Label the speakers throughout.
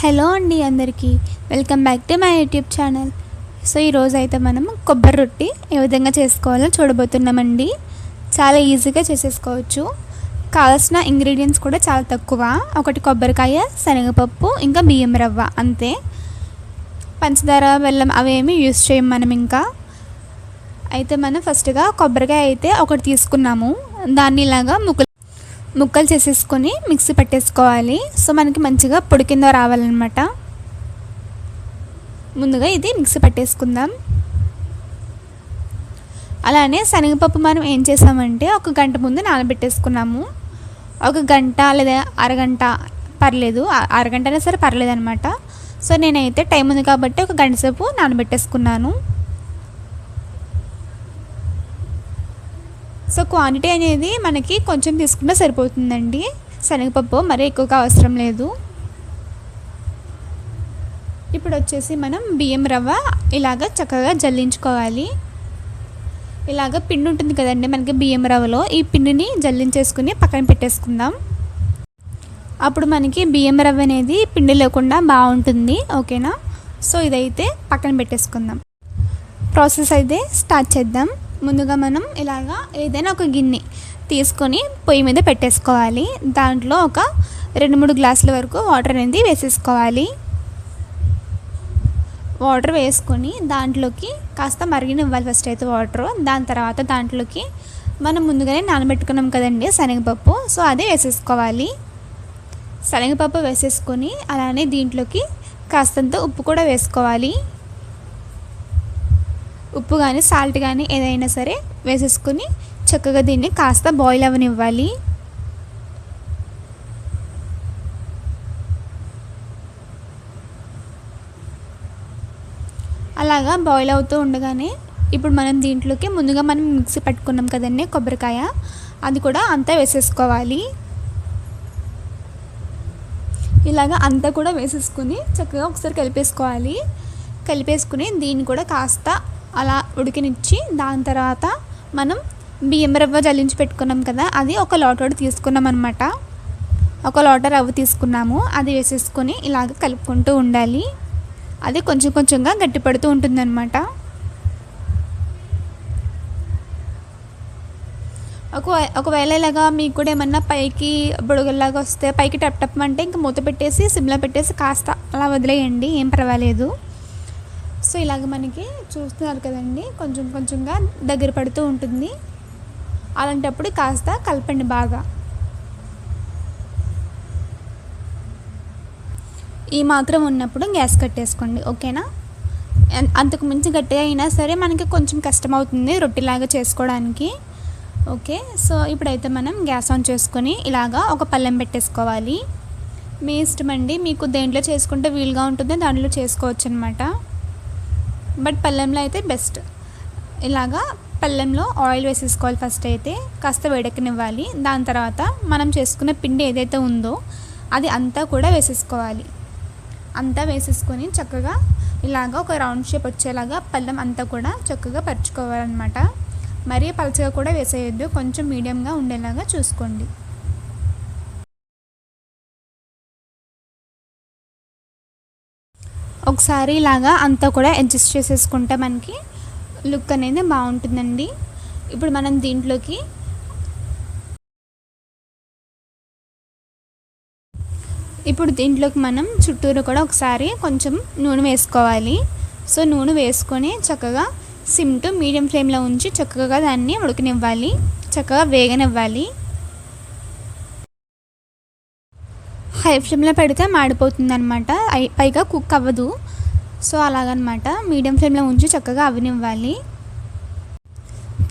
Speaker 1: Hello అండి అందరికీ. Welcome back to my YouTube channel. So ఈరోజు అయితే మనం కొబ్బరి రొట్టి ఏ విధంగా చేసుకోవాలో చూడబోతున్నామండి. చాలా ఈజీగా చేసేసుకోవచ్చు. కావాల్సిన ఇంగ్రీడియంట్స్ కూడా చాలా తక్కువ. ఒకటి కొబ్బరికాయ శనగపప్పు ఇంకా బియ్యం రవ్వ అంతే. పంచదార బెల్లం అవేమి యూస్ చేయం మనం ఇంకా. అయితే మనం ఫస్ట్గా కొబ్బరికాయ అయితే ఒకటి తీసుకున్నాము. దాన్ని ఇలాగా ముక్కలు ముక్కలు చేసేసుకొని మిక్సీ పట్టేసుకోవాలి. సో మనకి మంచిగా పొడి కింద రావాలన్నమాట. ముందుగా ఇది మిక్సీ పట్టేసుకుందాం. అలానే శనగపప్పు మనం ఏం చేసామంటే ఒక గంట ముందు నానబెట్టేసుకున్నాము. ఒక గంట లేదా అరగంట పర్లేదు. అరగంట అయినా సరే పర్లేదు అనమాట సో నేనైతే టైం ఉంది కాబట్టి ఒక గంట సేపు నానబెట్టేసుకున్నాను. సో క్వాంటిటీ అనేది మనకి కొంచెం తీసుకున్నా సరిపోతుందండి. శనగపప్పు మరీ ఎక్కువగా అవసరం లేదు. ఇప్పుడు వచ్చేసి మనం బియ్యం రవ్వ ఇలాగ చక్కగా జల్లించుకోవాలి. ఇలాగ పిండి ఉంటుంది కదండి మనకి బియ్యం రవ్వలో. ఈ పిండిని జల్లించేసుకుని పక్కన పెట్టేసుకుందాం. అప్పుడు మనకి బియ్యం రవ్వ అనేది పిండి లేకుండా బాగుంటుంది. ఓకేనా? సో ఇదైతే పక్కన పెట్టేసుకుందాం. ప్రాసెస్ అయితే స్టార్ట్ చేద్దాం. ముందుగా మనం ఇలాగా ఏదైనా ఒక గిన్నె తీసుకొని పొయ్యి మీద పెట్టేసుకోవాలి. దాంట్లో ఒక రెండు మూడు గ్లాసుల వరకు వాటర్ అనేది వేసేసుకోవాలి. వాటర్ వేసుకొని దాంట్లోకి కాస్త మరిగినివ్వాలి ఫస్ట్ అయితే వాటర్. దాని తర్వాత దాంట్లోకి మనం ముందుగానే నానబెట్టుకున్నాం కదండి శనగపప్పు. సో అదే వేసేసుకోవాలి. శనగపప్పు వేసేసుకొని అలానే దీంట్లోకి కాస్తంత ఉప్పు కూడా వేసుకోవాలి. ఉప్పు కానీ సాల్ట్ కానీ ఏదైనా సరే వేసేసుకొని చక్కగా దీన్ని కాస్త బాయిల్ అవ్వనివ్వాలి అలాగా బాయిల్ అవుతూ ఉండగానే ఇప్పుడు మనం దీంట్లోకి ముందుగా మనం మిక్సీ పట్టుకున్నాం కదండి కొబ్బరికాయ అది కూడా అంతా వేసేసుకోవాలి. ఇలాగ అంతా కూడా వేసేసుకుని చక్కగా ఒకసారి కలిపేసుకోవాలి. కలిపేసుకుని దీన్ని కూడా కాస్త అలా ఉడికినిచ్చి దాని తర్వాత మనం బియ్యం రవ్వ జల్లించి పెట్టుకున్నాం కదా అది ఒక లోటోడు తీసుకున్నాం అనమాట ఒక లోట రవ్వ తీసుకున్నాము అది వేసేసుకొని ఇలాగ కలుపుకుంటూ ఉండాలి. అది కొంచెం కొంచెంగా గట్టిపడుతూ ఉంటుందన్నమాట. ఒక ఒకవేళ ఇలాగా మీకు కూడా ఏమన్నా పైకి బుడగల్లాగా వస్తే పైకి టప్ టప్ అంటే ఇంకా మూత పెట్టేసి సిమ్లో పెట్టేసి కాస్త అలా వదిలేయండి ఏం పర్వాలేదు. సో ఇలాగ మనకి చూస్తున్నారు కదండి. కొంచెం కొంచెంగా దగ్గర పడుతూ ఉంటుంది. అలాంటప్పుడు కాస్త కలపండి బాగా. ఈ మాత్రం ఉన్నప్పుడు గ్యాస్ కట్టేసుకోండి. ఓకేనా? అన్- అంతకు మించి గట్టిగా అయినా సరే మనకి కొంచెం కష్టం అవుతుంది రొట్టెలాగా చేసుకోవడానికి. ఓకే? సో ఇప్పుడైతే మనం గ్యాస్ ఆన్ చేసుకొని ఇలాగా ఒక పళ్ళెం పెట్టేసుకోవాలి. మీ ఇష్టం అండి మీకు దేంట్లో చేసుకుంటే వీలుగా ఉంటుంది దాంట్లో చేసుకోవచ్చు అనమాట బట్ పళ్ళెంలో అయితే బెస్ట్. ఇలాగా పళ్ళెంలో ఆయిల్ వేసేసుకోవాలి ఫస్ట్ అయితే కాస్త వేడెక్కనివ్వాలి. దాని తర్వాత మనం చేసుకున్న పిండి ఏదైతే ఉందో అది అంతా కూడా వేసేసుకోవాలి. అంతా వేసేసుకొని చక్కగా ఇలాగ ఒక రౌండ్ షేప్ వచ్చేలాగా పళ్ళెం అంతా కూడా చక్కగా పరుచుకోవాలన్నమాట. మరీ పలచగా కూడా వేసేయొద్దు కొంచెం మీడియంగా ఉండేలాగా చూసుకోండి. ఒకసారి ఇలాగా అంతా కూడా అడ్జస్ట్ చేసేసుకుంటే మనకి లుక్ అనేది బాగుంటుందండి. ఇప్పుడు మనం దీంట్లోకి ఇప్పుడు దీంట్లోకి మనం చుట్టూరు కూడా ఒకసారి కొంచెం నూనె వేసుకోవాలి. సో నూనె వేసుకొని చక్కగా సిమ్ టు మీడియం ఫ్లేమ్లో ఉంచి చక్కగా దాన్ని ఉడకనివ్వాలి. చక్కగా వేగనివ్వాలి. హై ఫ్లేమ్లో పెడితే మాడిపోతుంది అనమాట పైగా కుక్ అవ్వదు. సో అలాగనమాట మీడియం ఫ్లేమ్లో ఉంచి చక్కగా అవ్వనివ్వాలి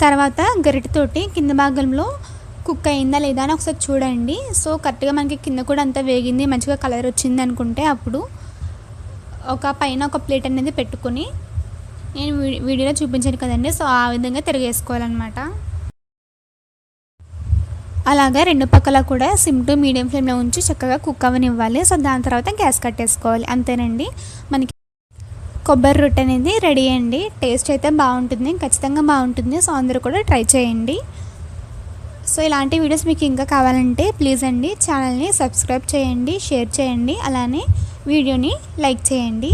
Speaker 1: తర్వాత గరిటెతోటి కింద భాగంలో కుక్ అయిందా లేదా అని ఒకసారి చూడండి. సో కరెక్ట్గా మనకి కింద కూడా అంతా వేగింది మంచిగా కలర్ వచ్చింది అనుకుంటే అప్పుడు ఒక పైన ఒక ప్లేట్ అనేది పెట్టుకొని నేను వీడియోలో చూపించాను కదండి. సో ఆ విధంగా తిరిగేసుకోవాలన్నమాట. అలాగా రెండు పక్కల కూడా సిమ్ టు మీడియం ఫ్లేమ్లో ఉంచి చక్కగా కుక్ అవ్వనివ్వాలి సో దాని తర్వాత గ్యాస్ కట్టేసుకోవాలి. అంతేనండి. మనకి కొబ్బరి రొట్టె అనేది రెడీ అండి. టేస్ట్ అయితే బాగుంటుంది ఖచ్చితంగా బాగుంటుంది. సో అందరూ కూడా ట్రై చేయండి. సో ఇలాంటి వీడియోస్ మీకు ఇంకా కావాలంటే ప్లీజ్ అండి. ఛానల్ని సబ్స్క్రైబ్ చేయండి షేర్ చేయండి. అలానే వీడియోని లైక్ చేయండి.